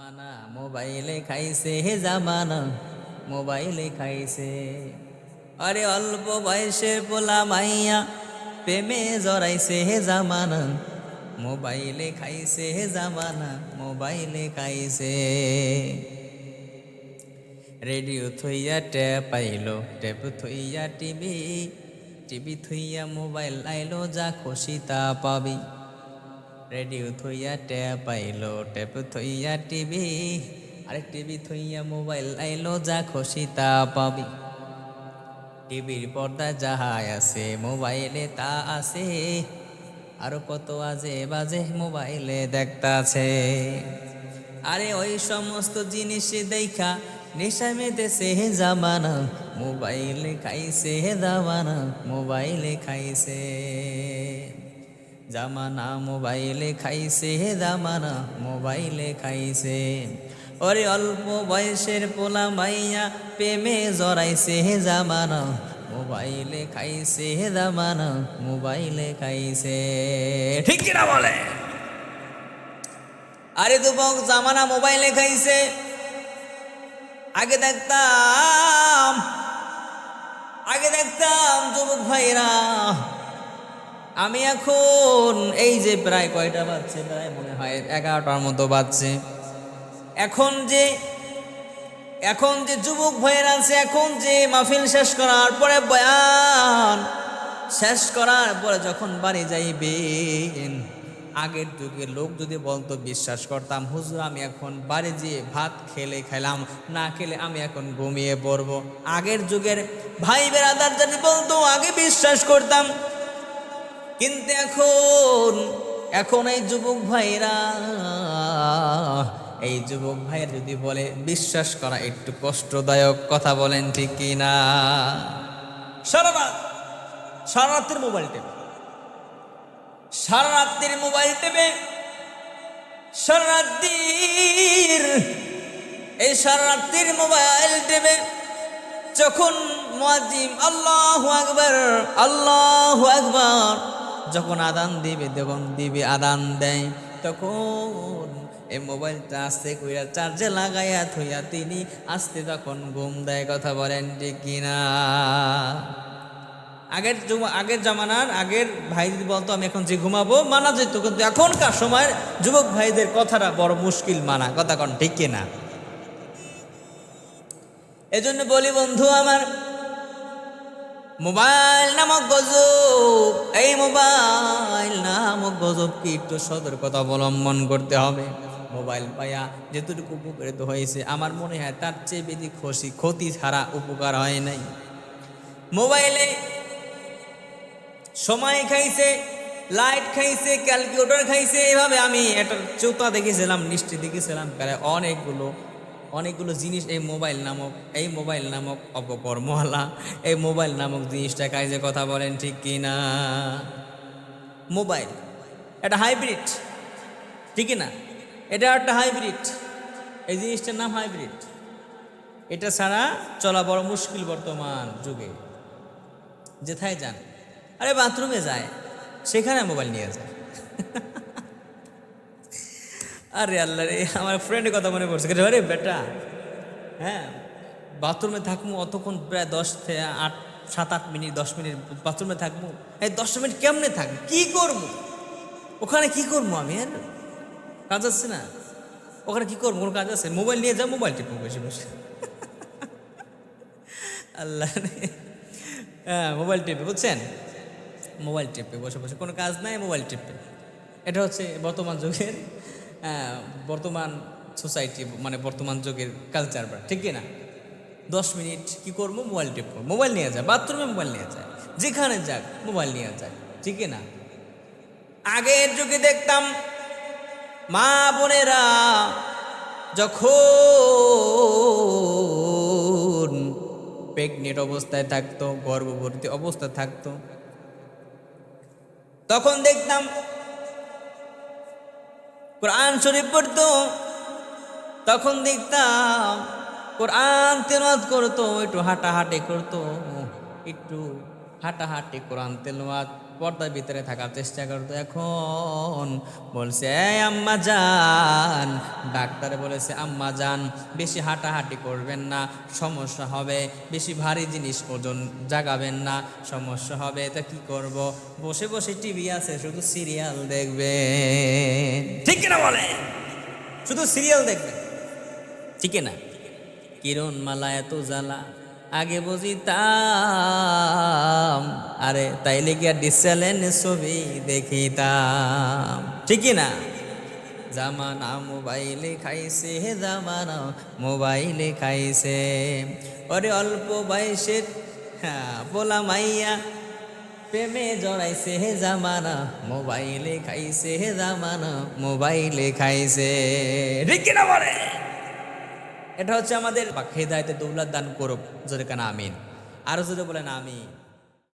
জামানা, মোবাইলে খাইছে হে জামানা, মোবাইলে খাইছে। আরে অল্প বয়সের পোলা মাইয়া, প্রেমে জড়াইছে হে জামানা, মোবাইলে খাইছে হে জামানা, মোবাইলে খাইছে। রেডিও থইয়া ট্যাপ আইলো, ট্যাপ থইয়া টিভি টিভি থইয়া মোবাইল আইলো, যা খুশি তা পাবি। রেডিও থইয়া ট্যাপ আইলো ট্যাপ থইয়া টিভি, আরে টিভি থইয়া মোবাইল আইলো, যা খুশি তা পাবি। টিভির পর্দা যাহা আছে, মোবাইলে তা আছে, আরও কত আজে বাজে মোবাইলে দেখতাছে। আরে ওই সমস্ত জিনিস দেখা, নেশা মেতেছে জামানা, মোবাইলে খাইছে হে জামানা, মোবাইলে খাইছে। জামানা মোবাইলে খাইছে, হে জামানা মোবাইলে খাইছে। ওরে অল্প বয়সের পোলা মাইয়া প্রেমে জড়াইছে জামানা মোবাইলে খাইছে, হে জামানা মোবাইলে খাইছে। ঠিক কিনা বলে? আরে দুবক, জামানা মোবাইলে খাইছে। আগে দেখতাম আগে দেখতাম যুবক ভাইরা আমি এখন, এই যে প্রায় কয়টা বাজছে, প্রায় মনে হয় এগারোটার মতো বাজছে। এখন যে এখন যে যুবক ভাইয়েরা আছে, এখন যে মাহফিল শেষ করার পরে বয়ান, শেষ করার পরে যখন বাড়ি যাইবেন, আগের যুগে লোক যদি বলতো, বিশ্বাস করতাম, হুজুর, আমি এখন বাড়ি যেয়ে ভাত খেলে খেলাম, না খেলে আমি এখন ঘুমিয়ে পড়ব। আগের যুগের ভাই বেড়াদার যদি বলতো, আগে বিশ্বাস করতাম কিন্তু এখন এখন এই যুবক ভাইরা, এই যুবক ভাইয়ের যদি বলে, বিশ্বাস করা একটু কষ্টদায়ক কথা বলেন ঠিক কিনা সারা রাত, সারা রাত্রির মোবাইল টেপে। সারা রাত্রির মোবাইল টেপে। সারা রাত্রির, এই সারা রাত্রির মোবাইল টেপে। যখন মুয়াজ্জিম, আল্লাহু আকবার আল্লাহু আকবার। যখন আদান দিবে, যখন দিবে আদান দেয়, তখন এই মোবাইলটা আস্তে কইরা চার্জে লাগাইয়া থইয়া তিনি আস্তে তখন ঘুম দেয়, কথা বলেন ঠিক কিনা? আগের আগের জামানার আগের ভাই বলতো, আমি এখন যে ঘুমাবো, মানা যেত, কিন্তু এখনকার সময়ের যুবক ভাইদের কথাটা বড় মুশকিল মানা। কথা কন ঠিক কিনা? এজন্য বলি বন্ধু আমার মোবাইল নামক গজব, এই মোবাইল নামক গজব কি একটু সতর্কতা অবলম্বন করতে হবে? মোবাইল পাইয়া যেটুকু উপকৃত হয়েছে, আমার মনে হয় তার চেয়ে বেশি খুশি ক্ষতি ছাড়া উপকার হয় নাই। মোবাইলে সময় খাইছে, লাইট খাইছে, ক্যালকুলেটর খাইছে, এভাবে আমি একটা চোতা দেখেছিলাম নিশ্চয় দেখেছিলাম, প্রায় অনেকগুলো অনেকগুলো জিনিস এই মোবাইল নামক, এই মোবাইল নামক অপকর্মওয়ালা, এই মোবাইল নামক জিনিসটা কাজে কথা বলেন ঠিক কি না মোবাইল, এটা হাইব্রিড, ঠিক না এটা একটা হাইব্রিড, এই জিনিসটার নাম হাইব্রিড। এটা ছাড়া চলা বড় মুশকিল বর্তমান যুগে। যেথায় যান। আরে বাথরুমে যায়, সেখানে মোবাইল নিয়ে যায়। আরে আল্লাহ রে, আমার ফ্রেন্ডের কথা মনে পড়ছে। আরে বেটা। হ্যাঁ বাথরুমে থাকব অতক্ষণ প্রায় দশ থেকে আট, সাত, আট মিনিট, দশ মিনিট বাথরুমে থাকব এই দশ মিনিট কেমনে থাকব? কি করব? ওখানে কি করব আমি আর কাজ আছে না? ওখানে কি করব? কোনো কাজ আছে? মোবাইল নিয়ে যাও মোবাইল টিপবো বসে বসে। আল্লাহ। হ্যাঁ মোবাইল টিপে বুঝছেন? মোবাইল টিপে বসে বসে। কোনো কাজ নাই, মোবাইল টিপে এটা হচ্ছে বর্তমান যুগের বর্তমান সোসাইটি মানে বর্তমান যুগের কালচার ঠিক কি না দশ মিনিট কি করব? মোবাইল করব মোবাইল নিয়ে যায় বাথরুমে মোবাইল নিয়ে যায়, যেখানে যাক মোবাইল নিয়ে যায়, ঠিক না আগের যুগে দেখতাম মা বোনেরা যখন প্রেগনেন্ট অবস্থায় থাকতো, গর্ভবতী অবস্থায় থাকতো, তখন দেখতাম কোরআন শরীফ পড়তো, তখন দেখতাম কোরআন তেলাওয়াত করতো, একটু হাঁটাহাঁটি করতো, একটু হাঁটাহাঁটি কোরআন তেলাওয়াত। পর্দার ভিতরে থাকার চেষ্টা করতো। এখন বলছে, এই আম্মা যান। ডাক্তারে বলেছে, আম্মা যান, বেশি হাঁটাহাঁটি করবেন না, সমস্যা হবে। বেশি ভারী জিনিস ওজন জাগাবেন না, সমস্যা হবে। তা কি করব? বসে বসে টিভি আছে, শুধু সিরিয়াল দেখবে ঠিক কিনা বলে? শুধু সিরিয়াল দেখবে ঠিক না কিরণ মালা এত জ্বালা। আগে বুঝিতাম, আরে তাইলে গিয়া ডিসেলেন ছবি দেখিতাম। ঠিকই না? জামানা মোবাইলে খাইছে হে জামানা মোবাইলে খাইছে। ওরে অল্প বয়সের হ্যাঁ বলা মাইয়া প্রেমে জড়াইছে হে জামানা মোবাইলে খাইছে হে জামানা মোবাইলে খাইছে। ঠিক কিনা বলে? এটা হচ্ছে আমাদের হেদায়তে দৌলত দান করুক যদি কেন আমিন। আরও যদি বলেন আমিন।